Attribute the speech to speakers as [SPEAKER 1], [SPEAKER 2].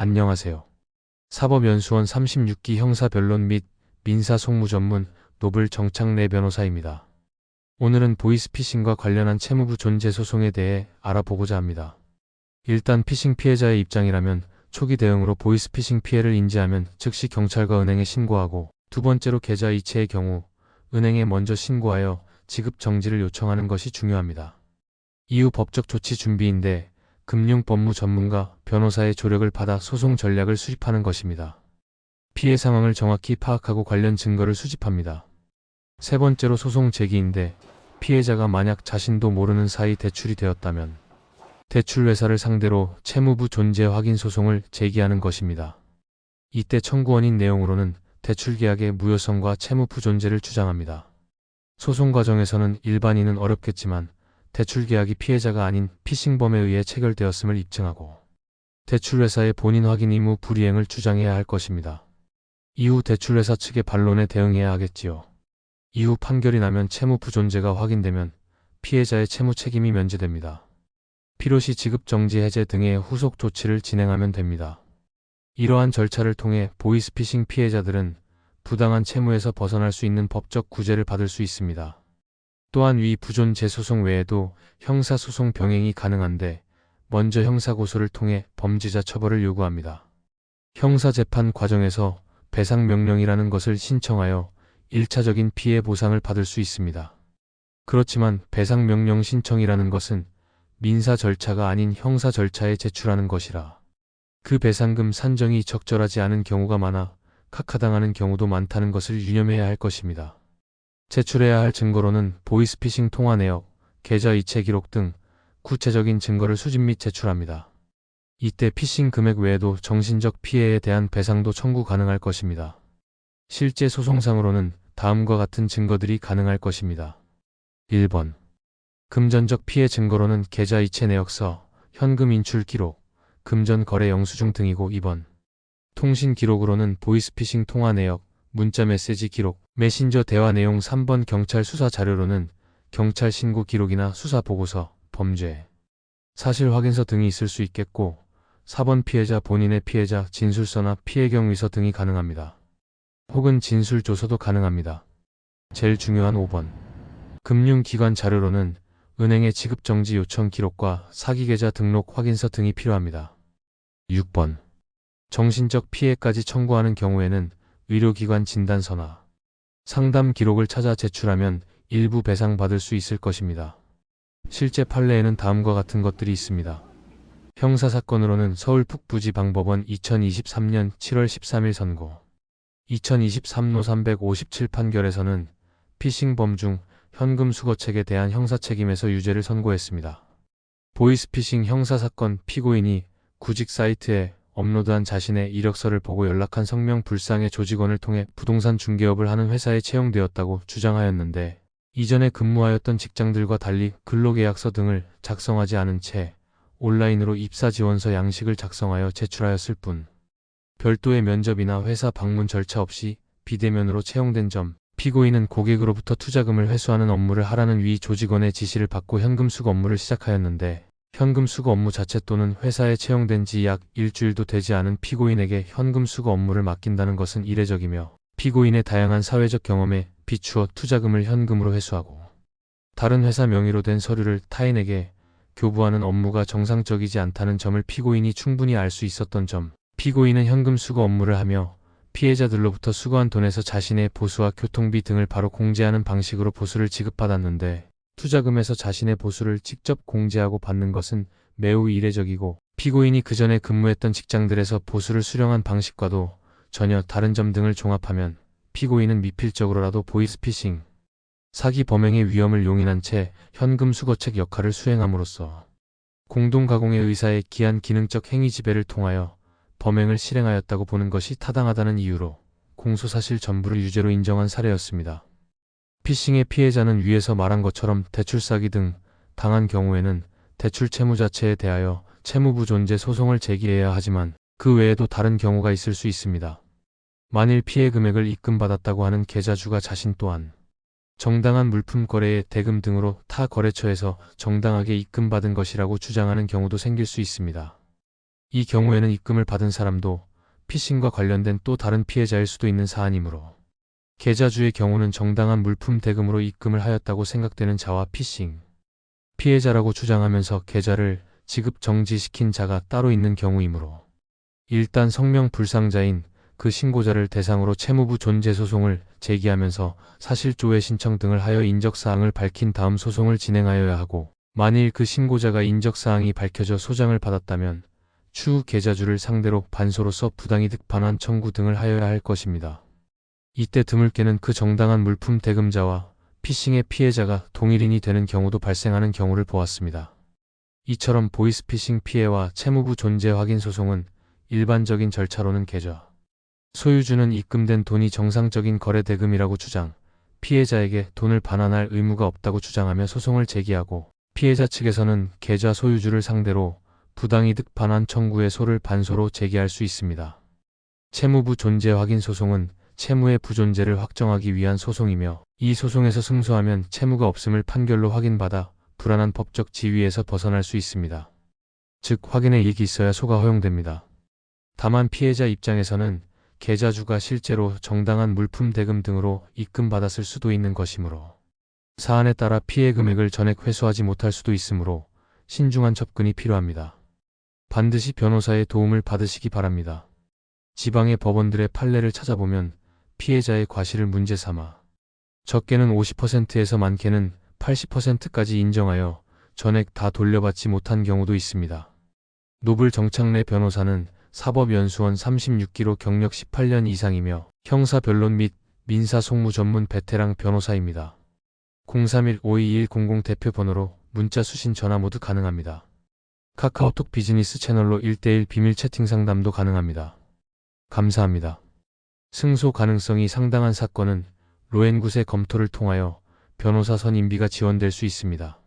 [SPEAKER 1] 안녕하세요. 사법연수원 36기 형사변론 및 민사송무 전문 노블 정창래 변호사입니다. 오늘은 보이스피싱과 관련한 채무부 존재 소송에 대해 알아보고자 합니다. 일단 피싱 피해자의 입장이라면 초기 대응으로 보이스피싱 피해를 인지하면 즉시 경찰과 은행에 신고하고 두 번째로 계좌 이체의 경우 은행에 먼저 신고하여 지급 정지를 요청하는 것이 중요합니다. 이후 법적 조치 준비인데 금융 법무 전문가, 변호사의 조력을 받아 소송 전략을 수립하는 것입니다. 피해 상황을 정확히 파악하고 관련 증거를 수집합니다. 세 번째로 소송 제기인데 피해자가 만약 자신도 모르는 사이 대출이 되었다면 대출회사를 상대로 채무부 존재 확인 소송을 제기하는 것입니다. 이때 청구원인 내용으로는 대출계약의 무효성과 채무부 존재를 주장합니다. 소송 과정에서는 일반인은 어렵겠지만 대출 계약이 피해자가 아닌 피싱범에 의해 체결되었음을 입증하고 대출회사의 본인 확인 의무 불이행을 주장해야 할 것입니다. 이후 대출회사 측의 반론에 대응해야 하겠지요. 이후 판결이 나면 채무 부 존재가 확인되면 피해자의 채무 책임이 면제됩니다. 필요시 지급 정지 해제 등의 후속 조치를 진행하면 됩니다. 이러한 절차를 통해 보이스피싱 피해자들은 부당한 채무에서 벗어날 수 있는 법적 구제를 받을 수 있습니다. 또한 위 부존 재소송 외에도 형사소송 병행이 가능한데 먼저 형사고소를 통해 범죄자 처벌을 요구합니다. 형사재판 과정에서 배상명령이라는 것을 신청하여 1차적인 피해 보상을 받을 수 있습니다. 그렇지만 배상명령 신청이라는 것은 민사 절차가 아닌 형사 절차에 제출하는 것이라 그 배상금 산정이 적절하지 않은 경우가 많아 각하당하는 경우도 많다는 것을 유념해야 할 것입니다. 제출해야 할 증거로는 보이스피싱 통화 내역, 계좌 이체 기록 등 구체적인 증거를 수집 및 제출합니다. 이때 피싱 금액 외에도 정신적 피해에 대한 배상도 청구 가능할 것입니다. 실제 소송상으로는 다음과 같은 증거들이 가능할 것입니다. 1번. 금전적 피해 증거로는 계좌 이체 내역서, 현금 인출 기록, 금전 거래 영수증 등이고 2번. 통신 기록으로는 보이스피싱 통화 내역, 문자 메시지 기록, 메신저 대화 내용 3번 경찰 수사 자료로는 경찰 신고 기록이나 수사 보고서, 범죄, 사실 확인서 등이 있을 수 있겠고 4번 피해자 본인의 피해자 진술서나 피해 경 위서 등이 가능합니다. 혹은 진술 조서도 가능합니다. 제일 중요한 5번. 금융기관 자료로는 은행의 지급정지 요청 기록과 사기계좌 등록 확인서 등이 필요합니다. 6번. 정신적 피해까지 청구하는 경우에는 의료기관 진단서나 상담 기록을 찾아 제출하면 일부 배상받을 수 있을 것입니다. 실제 판례에는 다음과 같은 것들이 있습니다. 형사사건으로는 서울 북부지 방법원 2023년 7월 13일 선고 2023노 357 판결에서는 피싱범 중 현금 수거책에 대한 형사책임에서 유죄를 선고했습니다. 보이스피싱 형사사건 피고인이 구직 사이트에 업로드한 자신의 이력서를 보고 연락한 성명 불상의 조직원을 통해 부동산 중개업을 하는 회사에 채용되었다고 주장하였는데 이전에 근무하였던 직장들과 달리 근로계약서 등을 작성하지 않은 채 온라인으로 입사 지원서 양식을 작성하여 제출하였을 뿐 별도의 면접이나 회사 방문 절차 없이 비대면으로 채용된 점 피고인은 고객으로부터 투자금을 회수하는 업무를 하라는 위 조직원의 지시를 받고 현금 수거 업무를 시작하였는데 현금 수거 업무 자체 또는 회사에 채용된 지 약 일주일도 되지 않은 피고인에게 현금 수거 업무를 맡긴다는 것은 이례적이며 피고인의 다양한 사회적 경험에 비추어 투자금을 현금으로 회수하고 다른 회사 명의로 된 서류를 타인에게 교부하는 업무가 정상적이지 않다는 점을 피고인이 충분히 알 수 있었던 점, 피고인은 현금 수거 업무를 하며 피해자들로부터 수거한 돈에서 자신의 보수와 교통비 등을 바로 공제하는 방식으로 보수를 지급받았는데 투자금에서 자신의 보수를 직접 공제하고 받는 것은 매우 이례적이고 피고인이 그 전에 근무했던 직장들에서 보수를 수령한 방식과도 전혀 다른 점 등을 종합하면 피고인은 미필적으로라도 보이스피싱, 사기 범행의 위험을 용인한 채 현금 수거책 역할을 수행함으로써 공동가공의 의사의 기한 기능적 행위 지배를 통하여 범행을 실행하였다고 보는 것이 타당하다는 이유로 공소사실 전부를 유죄로 인정한 사례였습니다. 피싱의 피해자는 위에서 말한 것처럼 대출 사기 등 당한 경우에는 대출 채무 자체에 대하여 채무부 존재 소송을 제기해야 하지만 그 외에도 다른 경우가 있을 수 있습니다. 만일 피해 금액을 입금받았다고 하는 계좌주가 자신 또한 정당한 물품 거래의 대금 등으로 타 거래처에서 정당하게 입금받은 것이라고 주장하는 경우도 생길 수 있습니다. 이 경우에는 입금을 받은 사람도 피싱과 관련된 또 다른 피해자일 수도 있는 사안이므로 계좌주의 경우는 정당한 물품 대금으로 입금을 하였다고 생각되는 자와 피싱 피해자라고 주장하면서 계좌를 지급 정지시킨 자가 따로 있는 경우이므로 일단 성명 불상자인 그 신고자를 대상으로 채무부 존재 소송을 제기하면서 사실조회 신청 등을 하여 인적사항을 밝힌 다음 소송을 진행하여야 하고 만일 그 신고자가 인적사항이 밝혀져 소장을 받았다면 추후 계좌주를 상대로 반소로서 부당이득 반환 청구 등을 하여야 할 것입니다. 이때 드물게는 그 정당한 물품 대금자와 피싱의 피해자가 동일인이 되는 경우도 발생하는 경우를 보았습니다. 이처럼 보이스피싱 피해와 채무부 존재 확인 소송은 일반적인 절차로는 계좌 소유주는 입금된 돈이 정상적인 거래 대금이라고 주장, 피해자에게 돈을 반환할 의무가 없다고 주장하며 소송을 제기하고 피해자 측에서는 계좌 소유주를 상대로 부당이득 반환 청구의 소를 반소로 제기할 수 있습니다. 채무부 존재 확인 소송은 채무의 부존재를 확정하기 위한 소송이며 이 소송에서 승소하면 채무가 없음을 판결로 확인받아 불안한 법적 지위에서 벗어날 수 있습니다. 즉 확인의 이익이 있어야 소가 허용됩니다. 다만 피해자 입장에서는 계좌주가 실제로 정당한 물품 대금 등으로 입금받았을 수도 있는 것이므로 사안에 따라 피해 금액을 전액 회수하지 못할 수도 있으므로 신중한 접근이 필요합니다. 반드시 변호사의 도움을 받으시기 바랍니다. 지방의 법원들의 판례를 찾아보면 피해자의 과실을 문제 삼아 적게는 50%에서 많게는 80%까지 인정하여 전액 다 돌려받지 못한 경우도 있습니다. 노블 정창래 변호사는 사법연수원 36기로 경력 18년 이상이며 형사 변론 및 민사 송무 전문 베테랑 변호사입니다. 031-52100 대표 번호로 문자 수신 전화 모두 가능합니다. 카카오톡 비즈니스 채널로 1대1 비밀 채팅 상담도 가능합니다. 감사합니다. 승소 가능성이 상당한 사건은 로엔굿의 검토를 통하여 변호사 선임비가 지원될 수 있습니다.